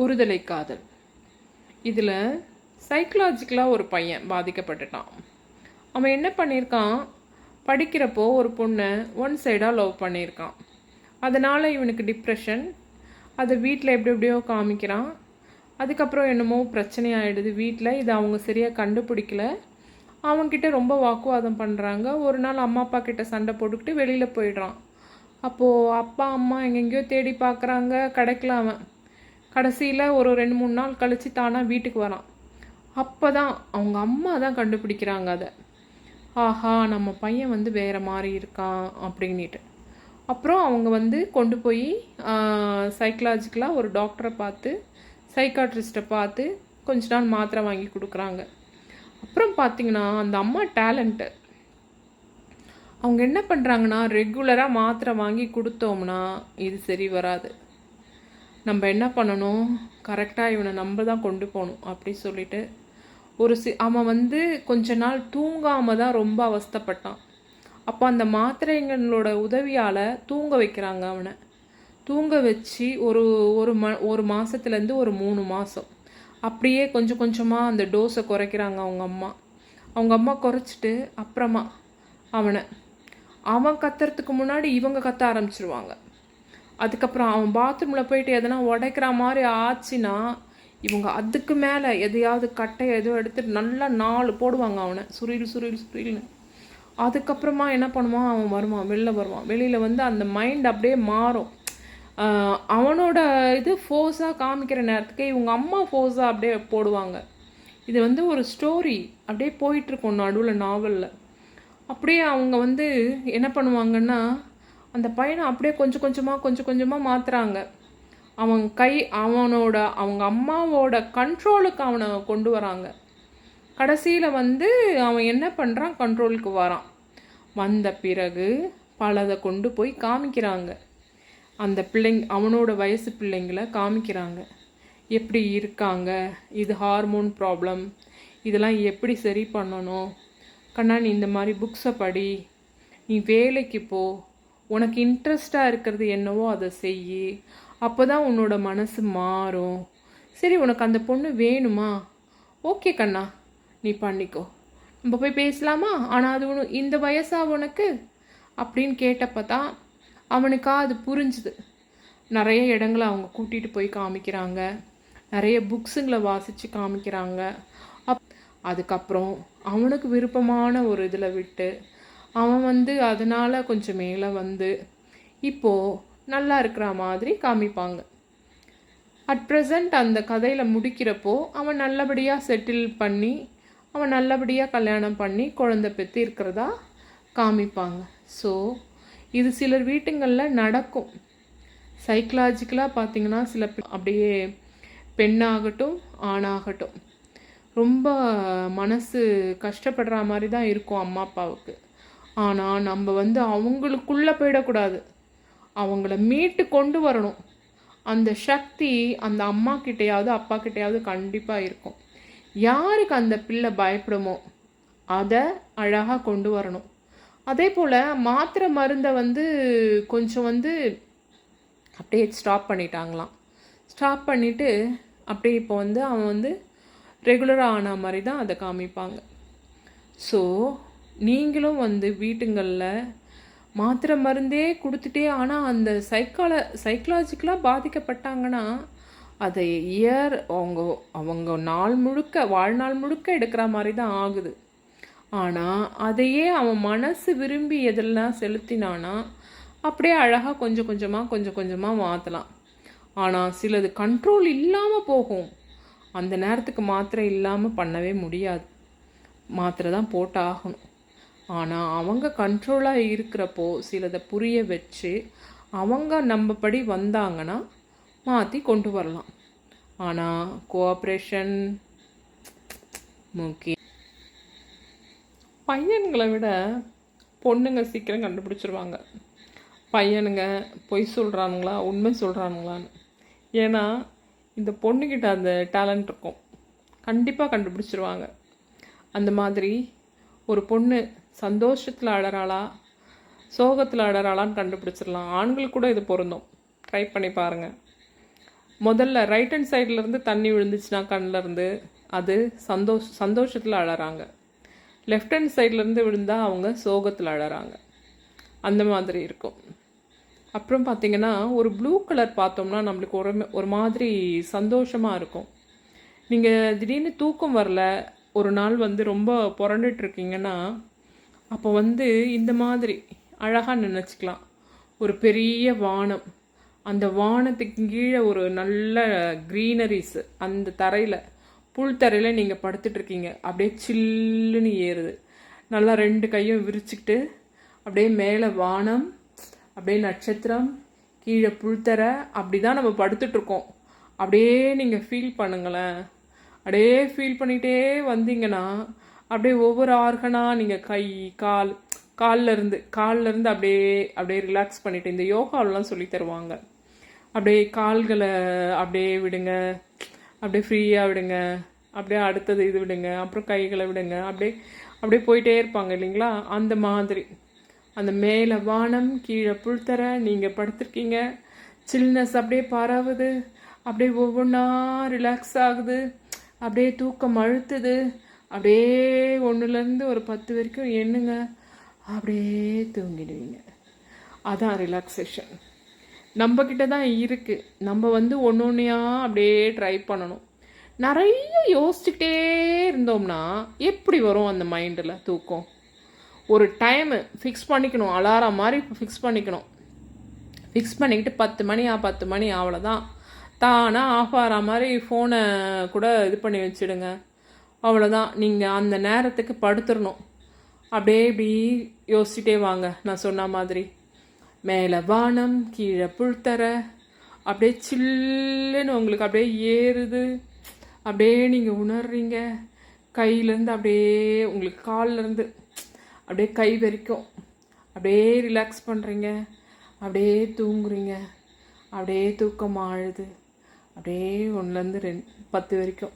ஒருதலை காதல். இதில் சைக்கலாஜிக்கலாக ஒரு பையன் பாதிக்கப்பட்டுட்டான். அவன் என்ன பண்ணியிருக்கான் படிக்கிறப்போ ஒரு பொண்ணை ஒன் சைடாக லவ் பண்ணியிருக்கான் அதனால் இவனுக்கு டிப்ரெஷன் அதை வீட்டில் எப்படி எப்படியோ காமிக்கிறான். அதுக்கப்புறம் என்னமோ பிரச்சனை ஆகிடுது வீட்டில் இதை அவங்க சரியாக கண்டுபிடிக்கல. அவன்கிட்ட ரொம்ப வாக்குவாதம் பண்ணுறாங்க ஒரு நாள் அம்மா அப்பா கிட்ட சண்டை போட்டுக்கிட்டு வெளியில் போயிடுறான். அப்போது அப்பா அம்மா எங்கெங்கேயோ தேடி பார்க்குறாங்க. கிடைக்கல அவன் கடைசியில் ஒரு ரெண்டு மூணு நாள் கழித்து தானாக வீட்டுக்கு வரான். அப்போ தான் அவங்க அம்மா தான் கண்டுபிடிக்கிறாங்க அதை. ஆஹா நம்ம பையன் வந்து வேறு மாதிரி இருக்கான் அப்படின்ட்டு அப்புறம் அவங்க வந்து கொண்டு போய் சைக்கலாஜிக்கலாக ஒரு டாக்டரை பார்த்து சைக்காட்ரிஸ்ட்டை பார்த்து கொஞ்ச நாள் மாத்திரை வாங்கி கொடுக்குறாங்க. அப்புறம் பார்த்தீங்கன்னா அந்த அம்மா டேலண்ட்டு அவங்க என்ன பண்ணுறாங்கன்னா ரெகுலராக மாத்திரை வாங்கி கொடுத்தோம்னா இது சரி வராது. நம்ம என்ன பண்ணணும்? கரெக்டாக இவனை நம்ம தான் கொண்டு போகணும் அப்படி சொல்லிட்டு. ஒரு சி அவன் வந்து கொஞ்ச நாள் தூங்காமல் தான் ரொம்ப அவஸ்தைப்பட்டான். அப்போ அந்த மாத்திரைங்களோட உதவியால் தூங்க வைக்கிறாங்க அவனை. தூங்க வச்சு ஒரு ஒரு ம ஒரு மாதத்துலேருந்து ஒரு மூணு மாதம் அப்படியே கொஞ்சம் கொஞ்சமாக அந்த டோஸை குறைக்கிறாங்க அவங்க அம்மா. அவங்க அம்மா குறைச்சிட்டு அப்புறமா அவனை. அவன் கத்துறதுக்கு முன்னாடி இவங்க கத்த ஆரம்பிச்சிருவாங்க. அதுக்கப்புறம் அவன் பாத்ரூமில் போயிட்டு எதனா உடைக்கிற மாதிரி ஆச்சுன்னா இவங்க அதுக்கு மேலே எதையாவது கட்டை எதுவும் எடுத்துட்டு நல்லா நாலு போடுவாங்க அவனை. சுரில் சுரில் சுரில்னு அதுக்கப்புறமா என்ன பண்ணுவான்? அவன் வருவான் வெளில வருவான். வெளியில் வந்து அந்த மைண்ட் அப்படியே மாறும். அவனோட இது ஃபோர்ஸாக காமிக்கிற நேரத்துக்கு இவங்க அம்மா ஃபோர்ஸாக அப்படியே போடுவாங்க. இது வந்து ஒரு ஸ்டோரி அப்படியே போயிட்டுருக்கும் நடுவில் நாவலில் அப்படியே அவங்க வந்து என்ன பண்ணுவாங்கன்னா அந்த பையனை அப்படியே கொஞ்சம் கொஞ்சமாக கொஞ்சம் கொஞ்சமாக மாற்றுறாங்க அவன் கை அவனோட அவங்க அம்மாவோட கண்ட்ரோலுக்கு அவனை கொண்டு வராங்க. கடைசியில் வந்து அவன் என்ன பண்ணுறான் கண்ட்ரோலுக்கு வரான். வந்த பிறகு பலதை கொண்டு போய் காமிக்கிறாங்க. அந்த பிள்ளைங்க அவனோட வயசு பிள்ளைங்களை காமிக்கிறாங்க. எப்படி இருக்காங்க? இது ஹார்மோன் ப்ராப்ளம் இதெல்லாம் எப்படி சரி பண்ணணும்? கண்ணா நீ இந்த மாதிரி புக்ஸை படி. நீ வேலைக்கு போ. உனக்கு இன்ட்ரெஸ்டாக இருக்கிறது என்னவோ அதை செய் அப்போ தான் உன்னோட மனசு மாறும். சரி உனக்கு அந்த பொண்ணு வேணுமா? ஓகே கண்ணா நீ பண்ணிக்கோ. நம்ம போய் பேசலாமா? ஆனால் அது ஒன்று இந்த வயசா உனக்கு? அப்படின்னு கேட்டப்ப தான் அவனுக்கா அது புரிஞ்சுது. நிறைய இடங்களை அவங்க கூட்டிகிட்டு போய் காமிக்கிறாங்க. நிறைய புக்ஸுங்களை வாசித்து காமிக்கிறாங்க. அப் அதுக்கப்புறம் அவனுக்கு விருப்பமான ஒரு இதில் விட்டு அவன் வந்து அதனால் கொஞ்சம் மேலே வந்து இப்போது நல்லா இருக்கிற மாதிரி காமிப்பாங்க. அட் ப்ரெசண்ட் அந்த கதையில் முடிக்கிறப்போ அவன் நல்லபடியாக செட்டில் பண்ணி அவன் நல்லபடியாக கல்யாணம் பண்ணி குழந்தை பெற்று இருக்கிறதா காமிப்பாங்க. ஸோ இது சிலர் வீட்டுங்களில் நடக்கும். சைக்கலாஜிக்கலாக பார்த்தீங்கன்னா சில அப்படியே பெண்ணாகட்டும் ஆணாகட்டும். ரொம்ப மனசு கஷ்டப்படுற மாதிரி தான் இருக்கும் அம்மா அப்பாவுக்கு. ஆனால் நம்ம வந்து அவங்களுக்குள்ளே போயிடக்கூடாது. அவங்கள மீட்டு கொண்டு வரணும். அந்த சக்தி அந்த அம்மா கிட்டேயாவது அப்பா கிட்டேயாவது கண்டிப்பாக இருக்கும். யாருக்கு அந்த பிள்ளை பயப்படுமோ அதை அழகாக கொண்டு வரணும். அதே போல் மாத்திரை மருந்தை வந்து கொஞ்சம் வந்து அப்படியே ஸ்டாப் பண்ணிட்டாங்களாம். ஸ்டாப் பண்ணிவிட்டு அப்படியே இப்போ வந்து அவன் வந்து ரெகுலராக ஆன மாதிரி தான் அதை காமிப்பாங்க. ஸோ நீங்களும் வந்து வீட்டுங்களில் மாத்திரை மருந்தே கொடுத்துட்டே ஆனால் அந்த சைக்கால சைக்கலாஜிக்கலாக பாதிக்கப்பட்டாங்கன்னா அதை இயர் அவங்க அவங்க நாள் முழுக்க வாழ்நாள் முழுக்க எடுக்கிற மாதிரி தான் ஆகுது. ஆனால் அதையே அவன் மனசு விரும்பி எதெல்லாம் செலுத்தினானா அப்படியே அழகாக கொஞ்சம் கொஞ்சமாக கொஞ்சம் கொஞ்சமாக மாற்றலாம் ஆனால் சிலது கண்ட்ரோல் இல்லாமல் போகும். அந்த நேரத்துக்கு மாத்திரை இல்லாமல் பண்ணவே முடியாது. மாத்திரை தான் போட்டாகணும். ஆனால் அவங்க கண்ட்ரோலாக இருக்கிறப்போ சிலதை புரிய வச்சு அவங்க நம்மபடி வந்தாங்கன்னா மாற்றி கொண்டு வரலாம். ஆனால் கோஆப்ரேஷன் முக்கியம். பையன்களை விட பொண்ணுங்க சீக்கிரம் கண்டுபிடிச்சிருவாங்க. பையனுங்க பொய் சொல்கிறானுங்களா உண்மை சொல்கிறானுங்களான்னு ஏன்னா இந்த பொண்ணுக்கிட்ட அந்த டேலண்ட் இருக்கும். கண்டிப்பாக கண்டுபிடிச்சிருவாங்க. அந்த மாதிரி ஒரு பொண்ணு சந்தோஷத்தில் அழறாளா சோகத்தில் அழறாளான்னு கண்டுபிடிச்சிடலாம். ஆண்கள் கூட இது பொருந்தும். ட்ரை பண்ணி பாருங்கள் முதல்ல ரைட் ஹேண்ட் சைட்லேருந்து தண்ணி விழுந்துச்சுன்னா கண்ணிலேருந்து அது சந்தோஷ சந்தோஷத்தில் அழறாங்க லெஃப்ட் ஹேண்ட் சைட்லேருந்து விழுந்தால் அவங்க சோகத்தில் அழறாங்க அந்த மாதிரி இருக்கும். அப்புறம் பார்த்தீங்கன்னா ஒரு ப்ளூ கலர் பார்த்தோம்னா நம்மளுக்கு ஒரு ஒரு மாதிரி சந்தோஷமாக இருக்கும். நீங்கள் திடீர்னு தூக்கம் வரல ஒரு நாள் வந்து ரொம்ப புரண்டுட்டு இருக்கீங்கன்னா அப்போ வந்து இந்த மாதிரி அழகாக நினச்சிக்கலாம். ஒரு பெரிய வானம். அந்த வானத்துக்கு கீழே ஒரு நல்ல க்ரீனரிஸ் அந்த தரையில் புல் தரையில் நீங்கள் படுத்துட்ருக்கீங்க அப்படியே சில்லுன்னு ஏறுது. நல்லா ரெண்டு கையும் விரிச்சுக்கிட்டு அப்படியே மேலே வானம் அப்படியே நட்சத்திரம் கீழே புல்தரை அப்படி தான் நம்ம படுத்துட்ருக்கோம் அப்படியே நீங்கள் ஃபீல் பண்ணுங்களேன். அப்படியே ஃபீல் பண்ணிகிட்டே வந்தீங்கன்னா அப்படியே ஒவ்வொரு ஆர்கனாக நீங்கள் கை கால் கால்ல இருந்து கால்ல இருந்து அப்படியே அப்படியே ரிலாக்ஸ் பண்ணிவிட்டு இந்த யோகாவெலாம் சொல்லி தருவாங்க. அப்படியே கால்களை அப்படியே விடுங்க. அப்படியே ஃப்ரீயாக விடுங்க. அப்படியே அடுத்தது இது விடுங்க. அப்புறம் கைகளை விடுங்க. அப்படியே அப்படியே போயிட்டே இருப்பாங்க இல்லைங்களா? அந்த மாதிரி. அந்த மேலே வானம் கீழே புல்தரை நீங்கள் படுத்திருக்கீங்க. சில்னஸ் அப்படியே பரவுது. அப்படியே ஒவ்வொன்றா ரிலாக்ஸ் ஆகுது. அப்படியே தூக்கம் அழுத்துது. அப்படியே ஒன்றுலேருந்து ஒரு பத்து வரைக்கும் எண்ணுங்க. அப்படியே தூங்கிடுவீங்க. அதான் ரிலாக்ஸேஷன் நம்மக்கிட்ட தான் இருக்குது நம்ம வந்து ஒன்று ஒன்றையா அப்படியே ட்ரை பண்ணணும். நிறைய யோசிச்சுக்கிட்டே இருந்தோம்னா எப்படி வரும் அந்த மைண்டில் தூக்கம்? ஒரு டைமு ஃபிக்ஸ் பண்ணிக்கணும். அலாரம் மாதிரி ஃபிக்ஸ் பண்ணிக்கணும். ஃபிக்ஸ் பண்ணிக்கிட்டு பத்து மணி ஆ பத்து மணி அவ்வளோதான் தானாக ஆஃப் ஆகிற மாதிரி ஃபோனை கூட இது பண்ணி வச்சுடுங்க. அவ்வளோதான் நீங்கள் அந்த நேரத்துக்கு படுத்துடணும் அப்படியே இப்படி யோசிச்சுட்டே வாங்க. நான் சொன்ன மாதிரி. மேலே வானம் கீழே புல்தரை அப்படியே சில்லுன்னு உங்களுக்கு அப்படியே ஏறுது. அப்படியே நீங்கள் உணர்றீங்க. கையிலேருந்து அப்படியே உங்களுக்கு கால்லேருந்து அப்படியே கை வரைக்கும் அப்படியே ரிலாக்ஸ் பண்ணுறீங்க அப்படியே தூங்குறீங்க. அப்படியே தூக்கம் ஆழுது. அப்படியே ஒன்றுலேருந்து ரெண்டு பத்து வரைக்கும்.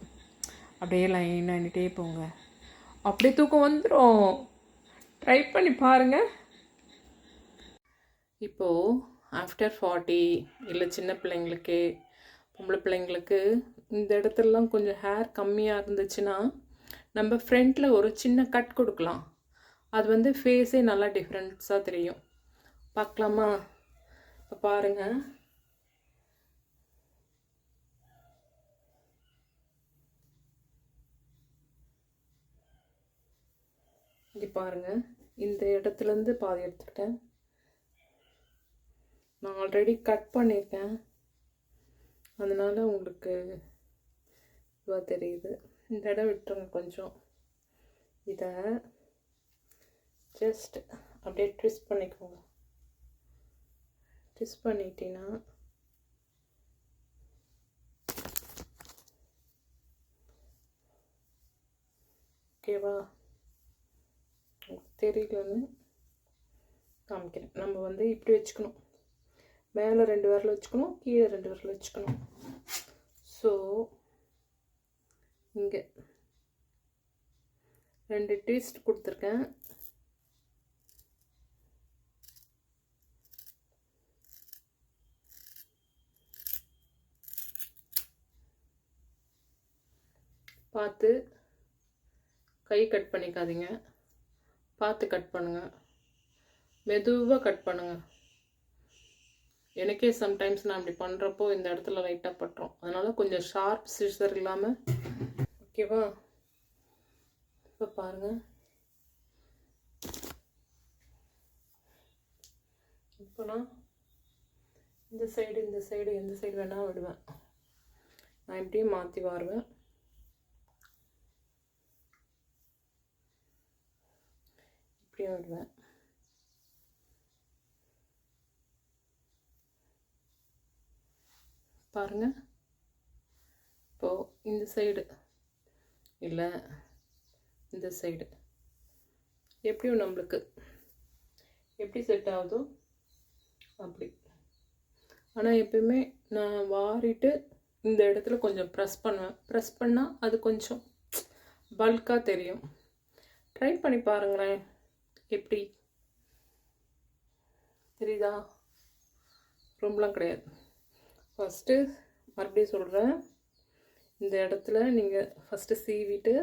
அப்படியே லைன் ஆகிட்டே போங்க. அப்படியே தூக்கம் வந்துடும் ட்ரை பண்ணி பாருங்கள் இப்போது ஆஃப்டர் ஃபார்ட்டி இல்லை சின்ன பிள்ளைங்களுக்கு பொம்பளை பிள்ளைங்களுக்கு இந்த இடத்துலலாம் கொஞ்சம் ஹேர் கம்மியாக இருந்துச்சுன்னா நம்ம ஃப்ரண்ட்டில் ஒரு சின்ன கட் கொடுக்கலாம். அது வந்து ஃபேஸே நல்லா டிஃப்ரெண்ட்ஸாக தெரியும். பார்க்கலாமா? இப்போ பாருங்கள் இங்கே பாருங்கள் இந்த இடத்துலேருந்து பாதி எடுத்துக்கிட்டேன். நான் ஆல்ரெடி கட் பண்ணியிருக்கேன். அதனால் உங்களுக்கு இதுவாக தெரியுது. இந்த இடம் விட்டுருங்க கொஞ்சம். இதை ஜஸ்ட் அப்படியே ட்விஸ்ட் பண்ணிக்கோங்க. ட்விஸ்ட் பண்ணிட்டீங்கன்னா ஓகேவா தெரியலன்னு காமிக்கிறேன். நம்ம வந்து இப்படி வச்சுக்கணும். மேலே ரெண்டு விரல் வச்சுக்கணும் கீழே ரெண்டு விரல் வச்சுக்கணும். ஸோ இங்கே ரெண்டு ட்விஸ்ட் கொடுத்துருக்கேன். பார்த்து கை கட் பண்ணிக்காதீங்க. பார்த்து கட் பண்ணுங்கள் மெதுவாக கட் பண்ணுங்கள் எனக்கே சம்டைம்ஸ் நான் அப்படி பண்ணுறப்போ இந்த இடத்துல லைட்டாக பட்டுரும். அதனால் கொஞ்சம் ஷார்ப் சிசர் இல்லாமல் ஓகேவா இப்போ பாருங்கள் இப்போ நான் இந்த சைடு இந்த சைடு எந்த சைடு வேணால் விடுவேன். நான் இப்படியே மாற்றி வாருவேன். இப்படியே விடுவேன் பாருங்கள் இப்போது இந்த சைடு இல்லை இந்த சைடு எப்படியும் நம்மளுக்கு. எப்படி செட் ஆகுதோ அப்படி. ஆனால் எப்பயுமே நான் வாரிட்டு இந்த இடத்துல கொஞ்சம் ப்ரெஸ் பண்ணுவேன். ப்ரெஸ் பண்ணால் அது கொஞ்சம் பல்காக தெரியும். ட்ரை பண்ணி பாருங்களேன். எப்படி? தெரியுதா? ரொம்பலாம் கிடையாது. ஃபஸ்ட்டு மறுபடியும் சொல்கிறேன் இந்த இடத்துல நீங்கள் ஃபஸ்ட்டு சீவிட்டு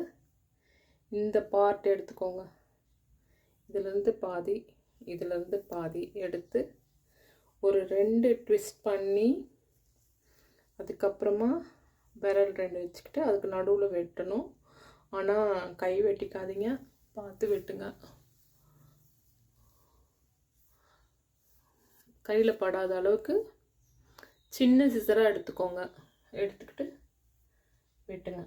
இந்த பார்ட் எடுத்துக்கோங்க. இதிலேருந்து பாதி இதிலேருந்து பாதி எடுத்து ஒரு ரெண்டு ட்விஸ்ட் பண்ணி அதுக்கப்புறமா விரல் ரெண்டு வச்சுக்கிட்டு அதுக்கு நடுவில் வெட்டணும். ஆனால் கை வெட்டிக்காதீங்க. பார்த்து வெட்டுங்க. கையில் படாத அளவுக்கு சின்ன சிசராக எடுத்துக்கோங்க. எடுத்துக்கிட்டு வெட்டுங்க.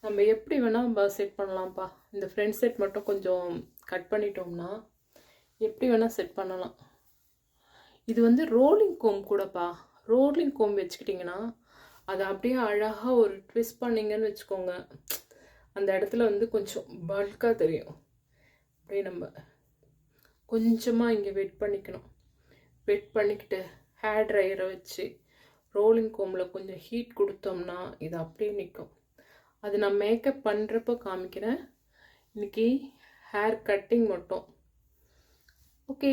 நம்ம எப்படி வேணால் செட் பண்ணலாம்ப்பா. இந்த ஃப்ரண்ட் செட் மட்டும் கொஞ்சம் கட் பண்ணிட்டோம்னா எப்படி வேணால் செட் பண்ணலாம். இது வந்து ரோலிங் கோம் கூடப்பா. ரோலிங் கோம் வச்சுக்கிட்டிங்கன்னா அதை அப்படியே அழகாக ஒரு ட்விஸ்ட் பண்ணிங்கன்னு வச்சுக்கோங்க. அந்த இடத்துல வந்து கொஞ்சம் பல்காக தெரியும். அப்படியே நம்ம கொஞ்சமாக இங்கே வெயிட் பண்ணிக்கணும். வெட் பண்ணிக்கிட்டு ஹேர் ட்ரையரை வச்சு ரோலிங் கோமில் கொஞ்சம் ஹீட் கொடுத்தோம்னா இது அப்படியே நிற்கும் அது நான் மேக்கப் பண்ணுறப்போ காமிக்கிறேன். இன்னைக்கு ஹேர் கட்டிங் மட்டும். ஓகே